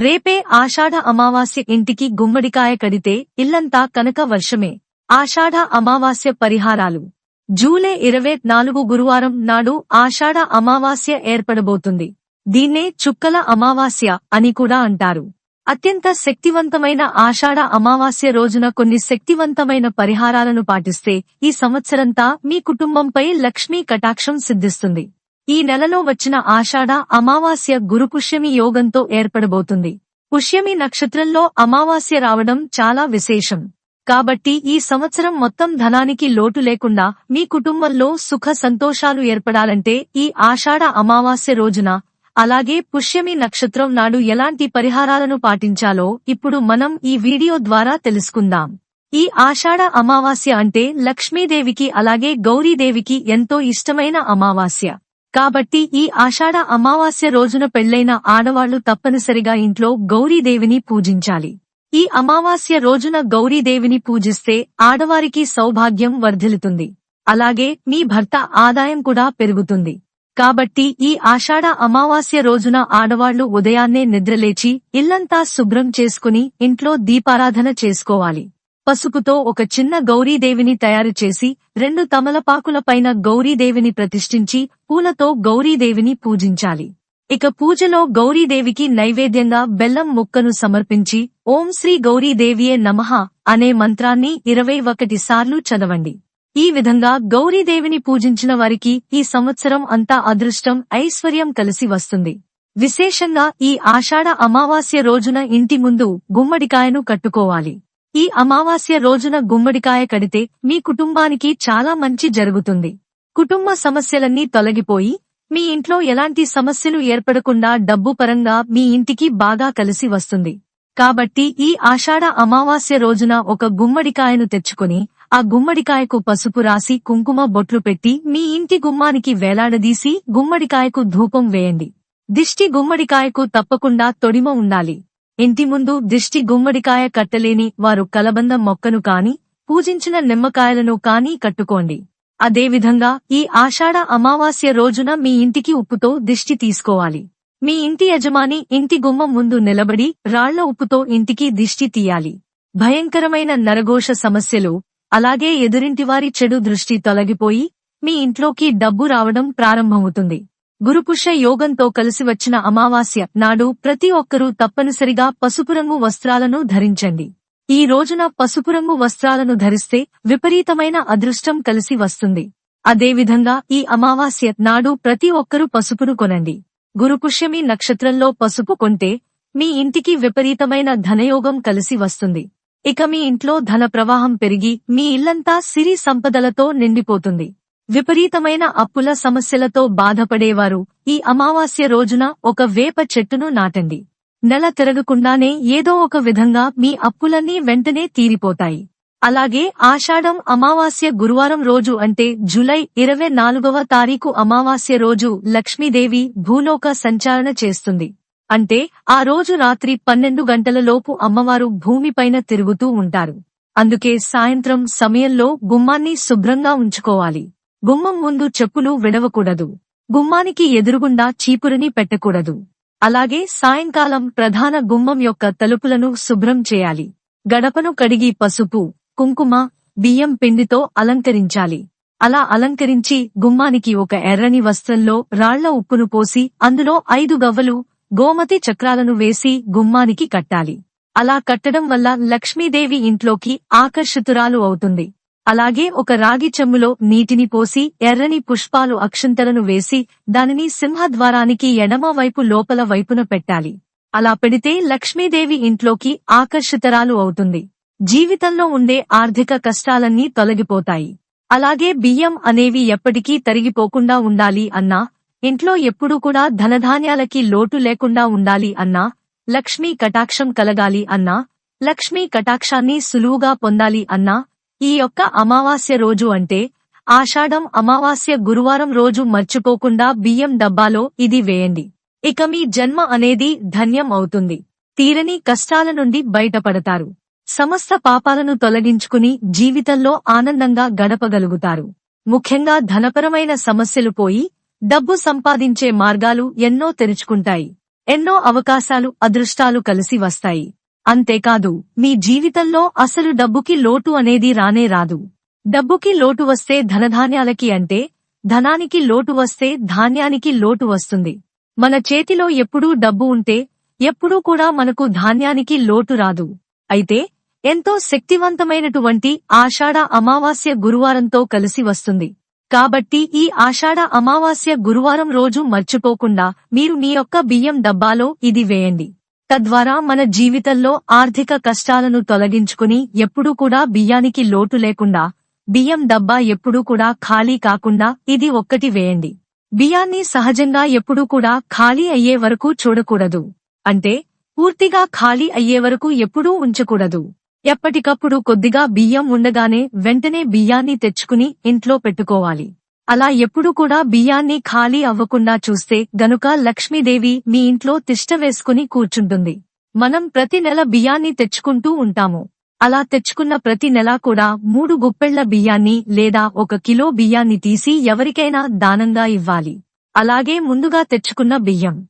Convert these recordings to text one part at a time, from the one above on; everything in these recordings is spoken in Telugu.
రేపే ఆషాఢ అమావాస్య ఇంటికి గుమ్మడికాయ కడితే ఇల్లంతా కనక వర్షమే. ఆషాఢ అమావాస్య పరిహారాలు. జూలై ఇరవై నాలుగు గురువారం నాడు ఆషాఢ అమావాస్య ఏర్పడబోతుంది. దీన్నే చుక్కల అమావాస్య అని కూడా అంటారు. అత్యంత శక్తివంతమైన ఆషాఢ అమావాస్య రోజున కొన్ని శక్తివంతమైన పరిహారాలను పాటిస్తే ఈ సంవత్సరంతా మీ కుటుంబంపై లక్ష్మీ కటాక్షం సిద్ధిస్తుంది. ఈ నెలలో వచ్చిన ఆషాఢ అమావాస్య గురు పుష్యమి యోగంతో ఏర్పడబోతుంది. పుష్యమి నక్షత్రంలో అమావాస్య రావడం చాలా విశేషం. కాబట్టి ఈ సంవత్సరం మొత్తం ధనానికి లోటు లేకుండా మీ కుటుంబంలో సుఖ సంతోషాలు ఏర్పడాలంటే ఈ ఆషాఢ అమావాస్య రోజున అలాగే పుష్యమి నక్షత్రం నాడు ఎలాంటి పరిహారాలను పాటించాలో ఇప్పుడు మనం ఈ వీడియో ద్వారా తెలుసుకుందాం. ఈ ఆషాఢ అమావాస్య అంటే లక్ష్మీదేవికి అలాగే గౌరీదేవికి ఎంతో ఇష్టమైన అమావాస్య. కాబట్టి ఈ ఆషాఢ అమావాస్య రోజున పెళ్ళైన ఆడవాళ్ళు తప్పనిసరిగా ఇంట్లో గౌరీదేవిని పూజించాలి. ఈ అమావాస్య రోజున గౌరీదేవిని పూజిస్తే ఆడవారికి సౌభాగ్యం వర్ధిల్లుతుంది. అలాగే మీ భర్త ఆదాయం కూడా పెరుగుతుంది. కాబట్టి ఈ ఆషాఢ అమావాస్య రోజున ఆడవాళ్ళు ఉదయాన్నే నిద్రలేచి ఇల్లంతా శుభ్రం చేసుకుని ఇంట్లో దీపారాధన చేసుకోవాలి. పసుపుతో ఒక చిన్న గౌరీదేవిని తయారు చేసి రెండు తమలపాకులపైన గౌరీదేవిని ప్రతిష్ఠించి పూలతో గౌరీదేవిని పూజించాలి. ఇక పూజలో గౌరీదేవికి నైవేద్యంగా బెల్లం ముక్కను సమర్పించి ఓం శ్రీ గౌరీదేవియే నమః అనే మంత్రాన్ని ఇరవై ఒకటి సార్లు చదవండి. ఈ విధంగా గౌరీదేవిని పూజించిన వారికి ఈ సంవత్సరం అంతా అదృష్టం ఐశ్వర్యం కలిసి వస్తుంది. విశేషంగా ఈ ఆషాఢ అమావాస్య రోజున ఇంటి ముందు గుమ్మడికాయను కట్టుకోవాలి. ఈ అమావాస్య రోజున గుమ్మడికాయ కడితే మీ కుటుంబానికి చాలా మంచి జరుగుతుంది. కుటుంబ సమస్యలన్నీ తొలగిపోయి మీ ఇంట్లో ఎలాంటి సమస్యలు ఏర్పడకుండా డబ్బు పరంగా మీ ఇంటికి బాగా కలిసి వస్తుంది. కాబట్టి ఈ ఆషాఢ అమావాస్య రోజున ఒక గుమ్మడికాయను తెచ్చుకుని ఆ గుమ్మడికాయకు పసుపు రాసి కుంకుమ బొట్లు పెట్టి మీ ఇంటి గుమ్మానికి వేలాడదీసి గుమ్మడికాయకు ధూపం వేయండి. దిష్టి గుమ్మడికాయకు తప్పకుండా తొడిమ ఉండాలి. ఇంటి ముందు దిష్టి గుమ్మడికాయ కట్టలేని వారు కలబంద మొక్కను కాని పూజించిన నిమ్మకాయలను కాని కట్టుకోండి. అదేవిధంగా ఈ ఆషాఢ అమావాస్య రోజున మీ ఇంటికి ఉప్పుతో దిష్టి తీసుకోవాలి. మీ ఇంటి యజమాని ఇంటి గుమ్మం ముందు నిలబడి రాళ్ళ ఉప్పుతో ఇంటికి దిష్టి తీయాలి. భయంకరమైన నరఘోష సమస్యలు అలాగే ఎదురింటివారి చెడు దృష్టి తొలగిపోయి మీ ఇంట్లోకి డబ్బు రావడం ప్రారంభమవుతుంది. గురుపుష యోగంతో కలిసి వచ్చిన అమావాస్య నాడు ప్రతి ఒక్కరూ తప్పనిసరిగా పసుపు రంగు వస్త్రాలను ధరించండి. ఈ రోజున పసుపు రంగు వస్త్రాలను ధరిస్తే విపరీతమైన అదృష్టం కలిసి వస్తుంది. అదేవిధంగా ఈ అమావాస్య నాడు ప్రతి ఒక్కరూ పసుపును కొనండి. గురుపుష్యమి నక్షత్రంలో పసుపు కొంటే మీ ఇంటికి విపరీతమైన ధనయోగం కలిసి వస్తుంది. ఇక మీ ఇంట్లో ధన ప్రవాహం పెరిగి మీ ఇల్లంతా సిరి సంపదలతో నిండిపోతుంది. విపరీతమైన అప్పుల సమస్యలతో బాధపడేవారు. ఈ అమావాస్య రోజున ఒక వేప చెట్టును నాటండి. నెల తిరగకుండానే ఏదో ఒక విధంగా మీ అప్పులన్నీ వెంటనే తీరిపోతాయి. అలాగే ఆషాఢం అమావాస్య గురువారం రోజు అంటే జులై ఇరవై నాలుగవ తారీఖు అమావాస్య రోజు లక్ష్మీదేవి భూలోక సంచారణ చేస్తుంది. అంటే ఆ రోజు రాత్రి పన్నెండు గంటలలోపు అమ్మవారు భూమిపైన తిరుగుతూ ఉంటారు. అందుకే సాయంత్రం సమయంలో గుమ్మాన్ని శుభ్రంగా ఉంచుకోవాలి. గుమ్మం ముందు చెప్పులు విడవకూడదు. గుమ్మానికి ఎదురుగుండా చీపురుని పెట్టకూడదు. అలాగే సాయంకాలం ప్రధాన గుమ్మం యొక్క తలుపులను శుభ్రం చేయాలి. గడపను కడిగి పసుపు కుంకుమ బియ్యం పిండితో అలంకరించాలి. అలా అలంకరించి గుమ్మానికి ఒక ఎర్రని వస్త్రంలో రాళ్ళ ఉప్పును పోసి అందులో ఐదు గవ్వలు గోమతి చక్రాలను వేసి గుమ్మానికి కట్టాలి. అలా కట్టడం వల్ల లక్ష్మీదేవి ఇంట్లోకి ఆకర్షితురాలు అవుతుంది. అలాగే ఒక రాగి చెమ్ములో నీటిని పోసి ఎర్రని పుష్పాలు అక్షంతలను వేసి దానిని సింహద్వారానికి ఎడమవైపు లోపల వైపున పెట్టాలి. అలా పెడితే లక్ష్మీదేవి ఇంట్లోకి ఆకర్షితరాలు అవుతుంది. జీవితంలో ఉండే ఆర్థిక కష్టాలన్నీ తొలగిపోతాయి. అలాగే బియ్యం అనేవి ఎప్పటికీ తరిగిపోకుండా ఉండాలి అన్నా ఇంట్లో ఎప్పుడూ కూడా ధనధాన్యాలకి లోటు లేకుండా ఉండాలి అన్నా లక్ష్మీ కటాక్షం కలగాలి అన్నా లక్ష్మీ కటాక్షాన్ని సులువుగా పొందాలి అన్నా ఈ యొక్క అమావాస్య రోజు అంటే ఆషాఢం అమావాస్య గురువారం రోజు మర్చిపోకుండా బియ్యం డబ్బాలో ఇది వేయండి. ఇక మీ జన్మ అనేది ధన్యం అవుతుంది. తీరని కష్టాల నుండి బయటపడతారు. సమస్త పాపాలను తొలగించుకుని జీవితంలో ఆనందంగా గడపగలుగుతారు. ముఖ్యంగా ధనపరమైన సమస్యలు పోయి డబ్బు సంపాదించే మార్గాలు ఎన్నో తెరుచుకుంటాయి. ఎన్నో అవకాశాలు అదృష్టాలు కలిసి వస్తాయి. అంతేకాదు మీ జీవితంలో అసలు డబ్బుకి లోటు అనేది రానే రాదు. డబ్బుకి లోటు వస్తే ధనధాన్యాలకి అంటే ధనానికి లోటు వస్తే ధాన్యానికి లోటు వస్తుంది. మన చేతిలో ఎప్పుడూ డబ్బు ఉంటే ఎప్పుడూ కూడా మనకు ధాన్యానికి లోటు రాదు. అయితే ఎంతో శక్తివంతమైనటువంటి ఆషాఢ అమావాస్య గురువారంతో కలిసి వస్తుంది. కాబట్టి ఈ ఆషాఢ అమావాస్య గురువారం రోజు మర్చిపోకుండా మీరు మీ యొక్క బియ్యం డబ్బాలో ఇది వేయండి. తద్వారా మన జీవితంలో ఆర్థిక కష్టాలను తొలగించుకుని ఎప్పుడూ కూడా బియ్యానికి లోటు లేకుండా బియ్యం డబ్బా ఎప్పుడూ కూడా ఖాళీ కాకుండా ఇది ఒక్కటి వేయండి. బియ్యాన్ని సహజంగా ఎప్పుడూ కూడా ఖాళీ అయ్యే వరకు చూడకూడదు. అంటే పూర్తిగా ఖాళీ అయ్యే వరకు ఎప్పుడూ ఉంచకూడదు. ఎప్పటికప్పుడు కొద్దిగా బియ్యం ఉండగానే వెంటనే బియ్యాన్ని తెచ్చుకుని ఇంట్లో పెట్టుకోవాలి. అలా ఎప్పుడు కూడా బియ్యాన్ని ఖాళీ అవ్వకుండా చూస్తే గనుక లక్ష్మీదేవి మీ ఇంట్లో తిష్ట వేసుకుని కూర్చుంటుంది. మనం ప్రతి నెల బియ్యాన్ని తెచ్చుకుంటూ ఉంటాము. అలా తెచ్చుకున్న ప్రతి నెలా కూడా మూడు గుప్పెళ్ళ బియ్యాన్ని లేదా ఒక కిలో బియ్యాన్ని తీసి ఎవరికైనా దానంగా ఇవ్వాలి. అలాగే ముందుగా తెచ్చుకున్న బియ్యం.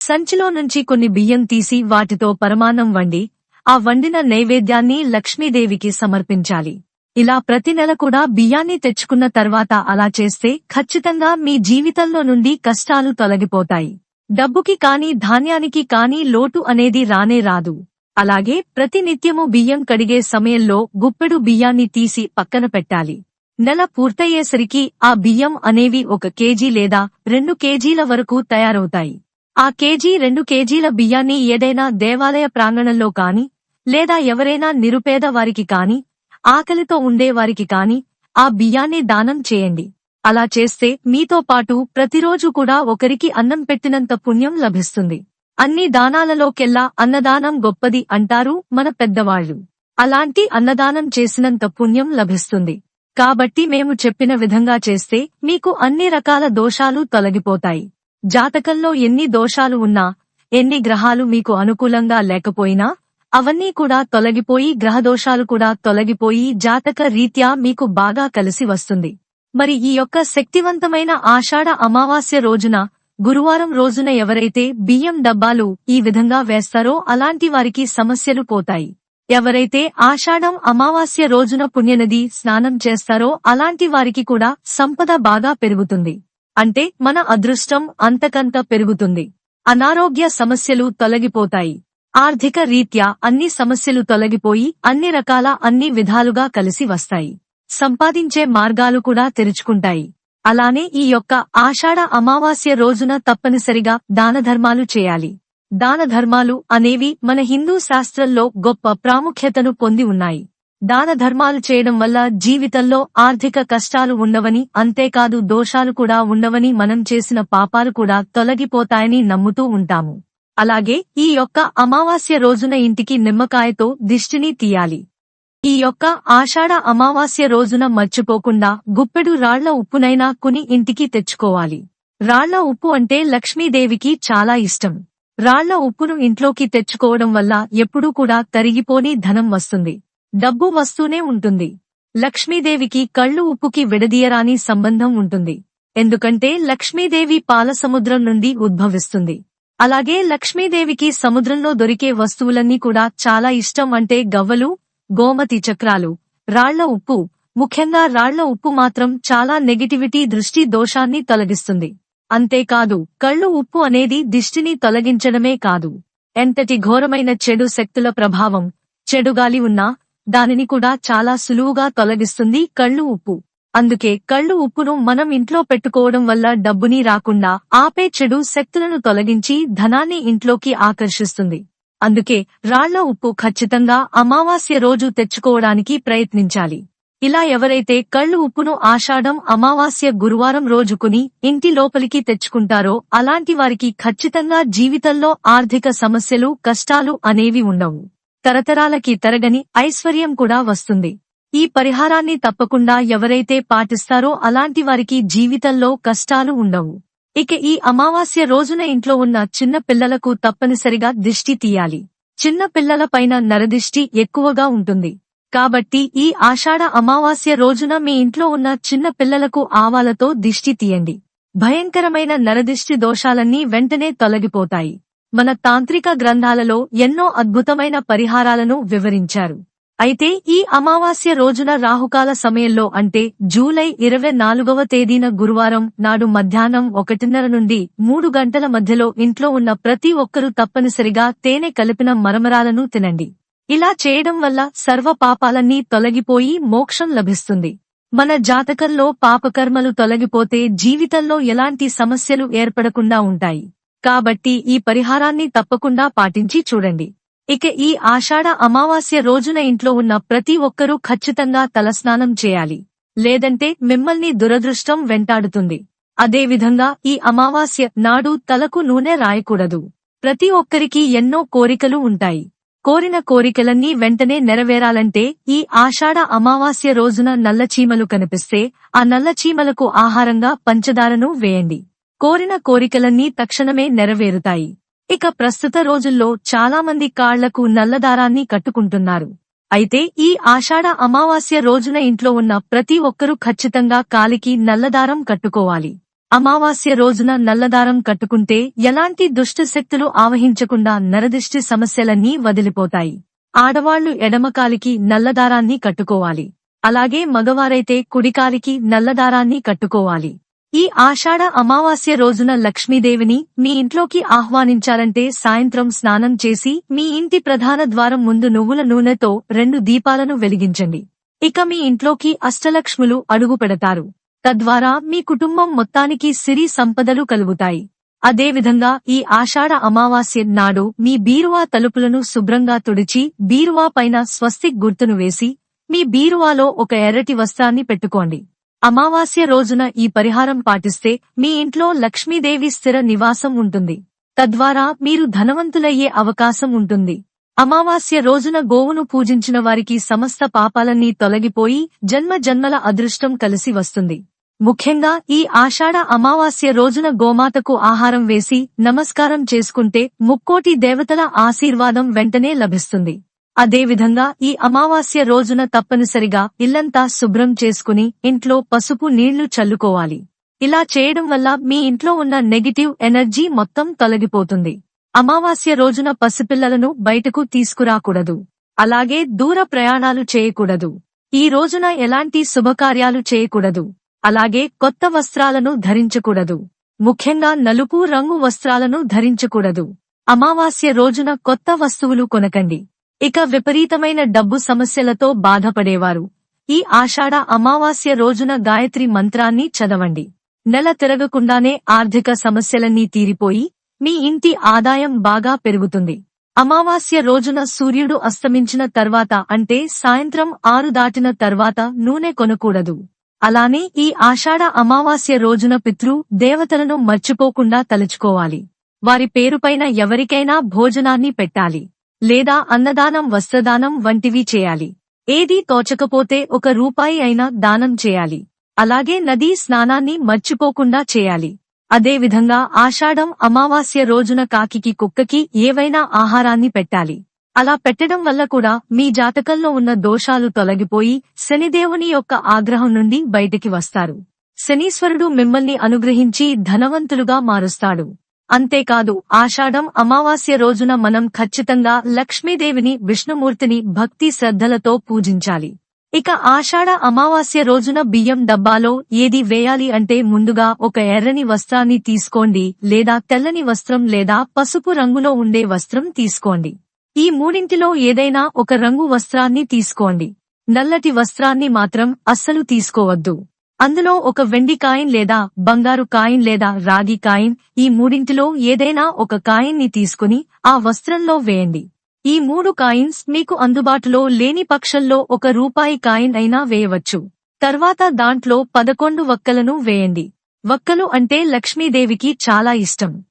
సంచిలో నుంచి కొన్ని బియ్యం తీసి వాటితో పరమాన్నం వండి ఆ వండిన నైవేద్యాన్ని లక్ష్మీదేవికి సమర్పించాలి. ఇలా ప్రతి నెల కూడా బియ్యాన్ని తెచ్చుకున్న తర్వాత అలా చేస్తే ఖచ్చితంగా మీ జీవితంలో నుండి కష్టాలు తొలగిపోతాయి. డబ్బుకి కాని ధాన్యానికి కాని లోటు అనేది రానే రాదు. అలాగే ప్రతి నిత్యము బియ్యం కడిగే సమయంలో గుప్పెడు బియ్యాన్ని తీసి పక్కన పెట్టాలి. నెల పూర్తయ్యేసరికి ఆ బియ్యం అనేవి ఒక కేజీ లేదా రెండు కేజీల వరకు తయారవుతాయి. ఆ కేజీ రెండు కేజీల బియ్యాన్ని ఏదైనా దేవాలయ ప్రాంగణంలో కాని లేదా ఎవరైనా నిరుపేద వారికి కాని ఆకలితో ఉండేవారికి కాని ఆ బియ్యాన్ని దానం చేయండి. అలా చేస్తే మీతో పాటు ప్రతిరోజు కూడా ఒకరికి అన్నం పెట్టినంత పుణ్యం లభిస్తుంది. అన్ని దానాలలోకెల్లా అన్నదానం గొప్పది అంటారు మన పెద్దవాళ్ళు అలాంటి అన్నదానం చేసినంత పుణ్యం లభిస్తుంది. కాబట్టి మేము చెప్పిన విధంగా చేస్తే మీకు అన్ని రకాల దోషాలు తొలగిపోతాయి. జాతకంలో ఎన్ని దోషాలు ఉన్నా ఎన్ని గ్రహాలు మీకు అనుకూలంగా లేకపోయినా అవన్నీ కూడా తొలగిపోయి గ్రహదోషాలు కూడా తొలగిపోయి జాతక రీత్యా మీకు బాగా కలిసి వస్తుంది. మరి ఈ యొక్క శక్తివంతమైన ఆషాఢ అమావాస్య రోజున గురువారం రోజున ఎవరైతే బియ్యం డబ్బాలు ఈ విధంగా వేస్తారో అలాంటి వారికి సమస్యలు పోతాయి. ఎవరైతే ఆషాఢం అమావాస్య రోజున పుణ్యనది స్నానం చేస్తారో అలాంటి వారికి కూడా సంపద బాగా పెరుగుతుంది. అంటే మన అదృష్టం అంతకంత పెరుగుతుంది. అనారోగ్య సమస్యలు తొలగిపోతాయి. ఆర్థిక రీత్యా అన్ని సమస్యలు తొలగిపోయి అన్ని రకాల అన్ని విధాలుగా కలిసి వస్తాయి. సంపాదించే మార్గాలు కూడా తెరుచుకుంటాయి. అలానే ఈ యొక్క ఆషాఢ అమావాస్య రోజున తప్పనిసరిగా దానధర్మాలు చేయాలి. దానధర్మాలు అనేవి మన హిందూ శాస్త్రంలో గొప్ప ప్రాముఖ్యతను పొంది ఉన్నాయి. దానధర్మాలు చేయడం వల్ల జీవితంలో ఆర్థిక కష్టాలు ఉండవని అంతేకాదు దోషాలు కూడా ఉండవని మనం చేసిన పాపాలు కూడా తొలగిపోతాయని నమ్ముతూ ఉంటాము. అలాగే ఈ యొక్క అమావాస్య రోజున ఇంటికి నిమ్మకాయతో దిష్టిని తీయాలి. ఈ యొక్క ఆషాఢ అమావాస్య రోజున మర్చిపోకుండా గుప్పెడు రాళ్ళ ఉప్పునైనా కొని ఇంటికి తెచ్చుకోవాలి. రాళ్ళ ఉప్పు అంటే లక్ష్మీదేవికి చాలా ఇష్టం. రాళ్ళ ఉప్పును ఇంట్లోకి తెచ్చుకోవడం వల్ల ఎప్పుడూ కూడా తరిగిపోని ధనం వస్తుంది. డబ్బు వస్తూనే ఉంటుంది. లక్ష్మీదేవికి కళ్ళు ఉప్పుకి విడదీయరాని సంబంధం ఉంటుంది. ఎందుకంటే లక్ష్మీదేవి పాలసముద్రం నుండి ఉద్భవిస్తుంది. అలాగే లక్ష్మీదేవికి సముద్రంలో దొరికే వస్తువులన్నీ కూడా చాలా ఇష్టం అంటే గవ్వలు గోమతి చక్రాలు రాళ్ళ ఉప్పు. ముఖ్యంగా రాళ్ళ ఉప్పు మాత్రం చాలా నెగిటివిటీ దృష్టి దోషాన్ని తొలగిస్తుంది. అంతేకాదు కళ్ళు ఉప్పు అనేది దిష్టిని తొలగించడమే కాదు. ఎంతటి ఘోరమైన చెడు శక్తుల ప్రభావం చెడుగాలి ఉన్నా దానిని కూడా చాలా సులువుగా తొలగిస్తుంది కళ్ళు ఉప్పు. అందుకే కళ్ళు ఉప్పును మనం ఇంట్లో పెట్టుకోవడం వల్ల డబ్బుని రాకుండా ఆపే చెడు శక్తులను తొలగించి ధనాన్ని ఇంట్లోకి ఆకర్షిస్తుంది. అందుకే రాళ్ళ ఉప్పు ఖచ్చితంగా అమావాస్య రోజు తెచ్చుకోవడానికి ప్రయత్నించాలి. ఇలా ఎవరైతే కళ్ళు ఉప్పును ఆషాఢం అమావాస్య గురువారం రోజుకుని ఇంటి లోపలికి తెచ్చుకుంటారో అలాంటి వారికి ఖచ్చితంగా జీవితంలో ఆర్థిక సమస్యలు కష్టాలు అనేవి ఉండవు. తరతరాలకి తరగని ఐశ్వర్యం కూడా వస్తుంది. ఈ పరిహారాన్ని తప్పకుండా ఎవరైతే పాటిస్తారో అలాంటి వారికి జీవితంలో కష్టాలు ఉండవు. ఇక ఈ అమావాస్య రోజున ఇంట్లో ఉన్న చిన్న పిల్లలకు తప్పనిసరిగా దిష్టి తీయాలి. చిన్న పిల్లల పైన నరదిష్టి ఎక్కువగా ఉంటుంది. కాబట్టి ఈ ఆషాఢ అమావాస్య రోజున మీ ఇంట్లో ఉన్న చిన్న పిల్లలకు ఆవాలతో దిష్టి తీయండి. భయంకరమైన నరదిష్టి దోషాలన్నీ వెంటనే తొలగిపోతాయి. మన తాంత్రిక గ్రంథాలలో ఎన్నో అద్భుతమైన పరిహారాలను వివరించారు. అయితే ఈ అమావాస్య రోజున రాహుకాల సమయంలో అంటే జూలై ఇరవై నాలుగవ తేదీన గురువారం నాడు మధ్యాహ్నం ఒకటిన్నర నుండి మూడు గంటల మధ్యలో ఇంట్లో ఉన్న ప్రతి ఒక్కరూ తప్పనిసరిగా తేనె కలిపిన మరమరాలను తినండి. ఇలా చేయడం వల్ల సర్వ పాపాలన్నీ తొలగిపోయి మోక్షం లభిస్తుంది. మన జాతకంలో పాపకర్మలు తొలగిపోతే జీవితంలో ఎలాంటి సమస్యలు ఏర్పడకుండా ఉంటాయి. కాబట్టి ఈ పరిహారాన్ని తప్పకుండా పాటించి చూడండి. ఇక ఈ ఆషాఢ అమావాస్య రోజున ఇంట్లో ఉన్న ప్రతి ఒక్కరూ ఖచ్చితంగా తలస్నానం చేయాలి. లేదంటే మిమ్మల్ని దురదృష్టం వెంటాడుతుంది. అదేవిధంగా ఈ అమావాస్య నాడు తలకు నూనె రాయకూడదు. ప్రతి ఒక్కరికి ఎన్నో కోరికలు ఉంటాయి. కోరిన కోరికలన్నీ వెంటనే నెరవేరాలంటే ఈ ఆషాఢ అమావాస్య రోజున నల్లచీమలు కనిపిస్తే ఆ నల్లచీమలకు ఆహారంగా పంచదారను వేయండి. కోరిన కోరికలన్నీ తక్షణమే నెరవేరుతాయి. ఇక ప్రస్తుత రోజుల్లో చాలామంది కాళ్ళకు నల్లదారాన్ని కట్టుకుంటున్నారు. అయితే ఈ ఆషాఢ అమావాస్య రోజున ఇంట్లో ఉన్న ప్రతి ఒక్కరూ ఖచ్చితంగా కాలికి నల్లదారం కట్టుకోవాలి. అమావాస్య రోజున నల్లదారం కట్టుకుంటే ఎలాంటి దుష్ట శక్తులు ఆవహించకుండా నరదిష్టి సమస్యలన్నీ వదిలిపోతాయి. ఆడవాళ్ళు ఎడమకాలికి నల్లదారాన్ని కట్టుకోవాలి. అలాగే మగవారైతే కుడికాలికి నల్లదారాన్ని కట్టుకోవాలి. ఈ ఆషాఢ అమావాస్య రోజున లక్ష్మీదేవిని మీ ఇంట్లోకి ఆహ్వానించాలంటే సాయంత్రం స్నానం చేసి మీ ఇంటి ప్రధాన ద్వారం ముందు నువ్వుల నూనెతో రెండు దీపాలను వెలిగించండి. ఇక మీ ఇంట్లోకి అష్టలక్ష్ములు అడుగు పెడతారు. తద్వారా మీ కుటుంబం మొత్తానికి సిరి సంపదలు కలుగుతాయి. అదేవిధంగా ఈ ఆషాఢ అమావాస్య నాడు మీ బీరువా తలుపులను శుభ్రంగా తుడిచి బీరువా పైన స్వస్తిక్ గుర్తును వేసి మీ బీరువాలో ఒక ఎర్రటి వస్త్రాన్ని పెట్టుకోండి. అమావాస్య రోజున ఈ పరిహారం పాటిస్తే మీ ఇంట్లో లక్ష్మీదేవి స్థిర నివాసం ఉంటుంది. తద్వారా మీరు ధనవంతులయ్యే అవకాశం ఉంటుంది. అమావాస్య రోజున గోవును పూజించిన వారికి సమస్త పాపాలన్నీ తొలగిపోయి జన్మ జన్మల అదృష్టం కలిసి వస్తుంది. ముఖ్యంగా ఈ ఆషాఢ అమావాస్య రోజున గోమాతకు ఆహారం వేసి నమస్కారం చేసుకుంటే ముక్కోటి దేవతల ఆశీర్వాదం వెంటనే లభిస్తుంది. అదేవిధంగా ఈ అమావాస్య రోజున తప్పనిసరిగా ఇల్లంతా శుభ్రం చేసుకుని ఇంట్లో పసుపు నీళ్ళు చల్లుకోవాలి. ఇలా చేయడం వల్ల మీ ఇంట్లో ఉన్న నెగిటివ్ ఎనర్జీ మొత్తం తొలగిపోతుంది. అమావాస్య రోజున పసిపిల్లలను బయటకు తీసుకురాకూడదు. అలాగే దూర ప్రయాణాలు చేయకూడదు. ఈ రోజున ఎలాంటి శుభకార్యాలు చేయకూడదు. అలాగే కొత్త వస్త్రాలను ధరించకూడదు. ముఖ్యంగా నలుపు రంగు వస్త్రాలను ధరించకూడదు. అమావాస్య రోజున కొత్త వస్తువులు కొనకండి. ఇక విపరీతమైన డబ్బు సమస్యలతో బాధపడేవారు. ఈ ఆషాఢ అమావాస్య రోజున గాయత్రి మంత్రాన్ని చదవండి. నెల తిరగకుండానే ఆర్థిక సమస్యలన్నీ తీరిపోయి మీ ఇంటి ఆదాయం బాగా పెరుగుతుంది. అమావాస్య రోజున సూర్యుడు అస్తమించిన తర్వాత అంటే సాయంత్రం ఆరు దాటిన తర్వాత నూనె కొనకూడదు. అలానే ఈ ఆషాఢ అమావాస్య రోజున పితృ దేవతలను మర్చిపోకుండా తలుచుకోవాలి. వారి పేరుపైన ఎవరికైనా భోజనాన్ని పెట్టాలి. లేదా అన్నదానం వస్త్రదానం వంటివి చేయాలి. ఏదీ తోచకపోతే ఒక రూపాయి అయినా దానం చేయాలి. అలాగే నదీ స్నానాన్ని మర్చిపోకుండా చేయాలి. అదేవిధంగా ఆషాఢం అమావాస్య రోజున కాకికి కుక్కకి ఏవైనా ఆహారాన్ని పెట్టాలి. అలా పెట్టడం వల్ల కూడా మీ జాతకంలో ఉన్న దోషాలు తొలగిపోయి శనిదేవుని యొక్క ఆగ్రహం నుండి బయటికి వస్తారు. శనీశ్వరుడు మిమ్మల్ని అనుగ్రహించి ధనవంతులుగా మారుస్తాడు. అంతేకాదు ఆషాఢం అమావాస్య రోజున మనం ఖచ్చితంగా లక్ష్మీదేవిని విష్ణుమూర్తిని భక్తి శ్రద్ధలతో పూజించాలి. ఇక ఆషాఢ అమావాస్య రోజున బియ్యం డబ్బాలో ఏది వేయాలి అంటే ముందుగా ఒక ఎర్రని వస్త్రాన్ని తీసుకోండి లేదా తెల్లని వస్త్రం లేదా పసుపు రంగులో ఉండే వస్త్రం తీసుకోండి. ఈ మూడింటిలో ఏదైనా ఒక రంగు వస్త్రాన్ని తీసుకోండి. నల్లటి వస్త్రాన్ని మాత్రం అస్సలు తీసుకోవద్దు. అందులో ఒక వెండి కాయిన్ లేదా బంగారు కాయిన్ లేదా రాగి కాయిన్ ఈ మూడింటిలో ఏదైనా ఒక కాయిన్ని తీసుకుని ఆ వస్త్రంలో వేయండి. ఈ మూడు కాయిన్స్ మీకు అందుబాటులో లేని పక్షంలో ఒక రూపాయి కాయిన్ అయినా వేయవచ్చు. తర్వాత దాంట్లో పదకొండు వక్కలను వేయండి. వక్కలు అంటే లక్ష్మీదేవికి చాలా ఇష్టం.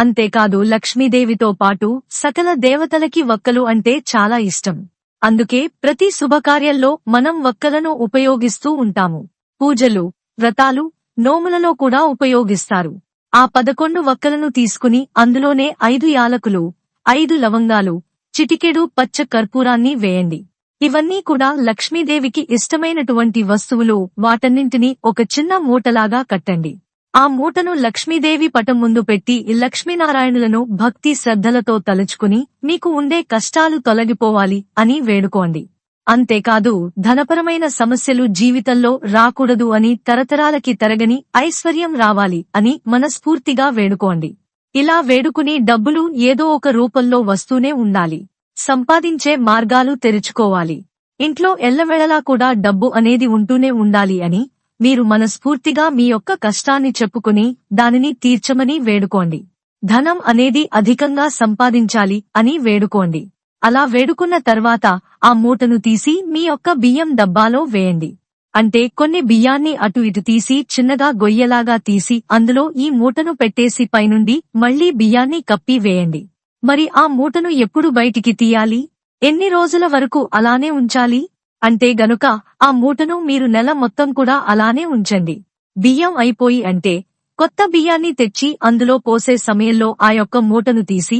అంతేకాదు లక్ష్మీదేవితో పాటు సకల దేవతలకి వక్కలు అంటే చాలా ఇష్టం. అందుకే ప్రతి శుభకార్యంలో మనం వక్కలను ఉపయోగిస్తూ ఉంటాము. పూజలు వ్రతాలు నోములలో కూడా ఉపయోగిస్తారు. ఆ పదకొండు వక్కలను తీసుకుని అందులోనే ఐదు యాలకులు ఐదు లవంగాలు చిటికెడు పచ్చ కర్పూరాన్ని వేయండి. ఇవన్నీ కూడా లక్ష్మీదేవికి ఇష్టమైనటువంటి వస్తువులు వాటన్నింటినీ ఒక చిన్న మూటలాగా కట్టండి. ఆ మూటను లక్ష్మీదేవి పటం ముందు పెట్టి లక్ష్మీనారాయణులను భక్తి శ్రద్ధలతో తలుచుకుని మీకు ఉండే కష్టాలు తొలగిపోవాలి అని వేడుకోండి. అంతేకాదు ధనపరమైన సమస్యలు జీవితంలో రాకూడదు అని తరతరాలకి తరగని ఐశ్వర్యం రావాలి అని మనస్ఫూర్తిగా వేడుకోండి. ఇలా వేడుకుని డబ్బులు ఏదో ఒక రూపంలో వస్తూనే ఉండాలి. సంపాదించే మార్గాలు తెరుచుకోవాలి. ఇంట్లో ఎల్లవెళలా కూడా డబ్బు అనేది ఉంటూనే ఉండాలి అని మీరు మనస్ఫూర్తిగా మీ యొక్క కష్టాన్ని చెప్పుకుని దానిని తీర్చమని వేడుకోండి. ధనం అనేది అధికంగా సంపాదించాలి అని వేడుకోండి. అలా వేడుకున్న తర్వాత ఆ మూటను తీసి మీ యొక్క బియ్యం డబ్బాలో వేయండి. అంటే కొన్ని బియ్యాన్ని అటు ఇటు తీసి చిన్నగా గొయ్యలాగా తీసి అందులో ఈ మూటను పెట్టేసి పైనుండి మళ్ళీ బియ్యాన్ని కప్పి వేయండి. మరి ఆ మూటను ఎప్పుడు బయటికి తీయాలి? ఎన్ని రోజుల వరకు అలానే ఉంచాలి? అంటే గనుక ఆ మూటను మీరు నెల మొత్తం కూడా అలానే ఉంచండి. బియ్యం అయిపోయి అంటే కొత్త బియ్యాన్ని తెచ్చి అందులో పోసే సమయంలో ఆ యొక్క మూటను తీసి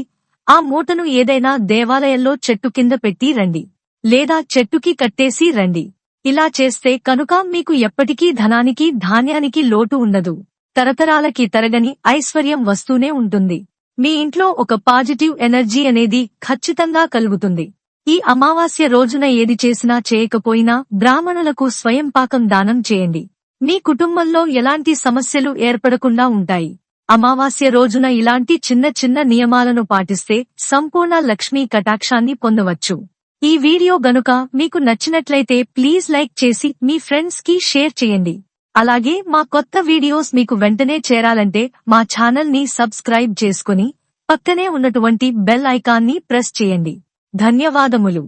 ఆ మూటను ఏదైనా దేవాలయంలో చెట్టు కింద పెట్టి రండి. లేదా చెట్టుకి కట్టేసి రండి. ఇలా చేస్తే కనుక మీకు ఎప్పటికీ ధనానికి ధాన్యానికి లోటు ఉండదు. తరతరాలకి తరగని ఐశ్వర్యం వస్తూనే ఉంటుంది. మీ ఇంట్లో ఒక పాజిటివ్ ఎనర్జీ అనేది ఖచ్చితంగా కలుగుతుంది. ఈ అమావాస్య రోజున ఏది చేసినా చేయకపోయినా బ్రాహ్మణులకు స్వయం పాకం దానం చేయండి. మీ కుటుంబంలో ఎలాంటి సమస్యలు ఏర్పడకుండా ఉంటాయి. అమావాస్య రోజున ఇలాంటి చిన్న చిన్న నియమాలను పాటిస్తే సంపూర్ణ లక్ష్మీ కటాక్షాన్ని పొందవచ్చు. ఈ వీడియో గనుక మీకు నచ్చినట్లయితే ప్లీజ్ లైక్ చేసి మీ ఫ్రెండ్స్కి షేర్ చేయండి. అలాగే మా కొత్త వీడియోస్ మీకు వెంటనే చేరాలంటే మా ఛానల్ని సబ్స్క్రైబ్ చేసుకుని పక్కనే ఉన్నటువంటి బెల్ ఐకాన్ని ప్రెస్ చేయండి. ధన్యవాదములు.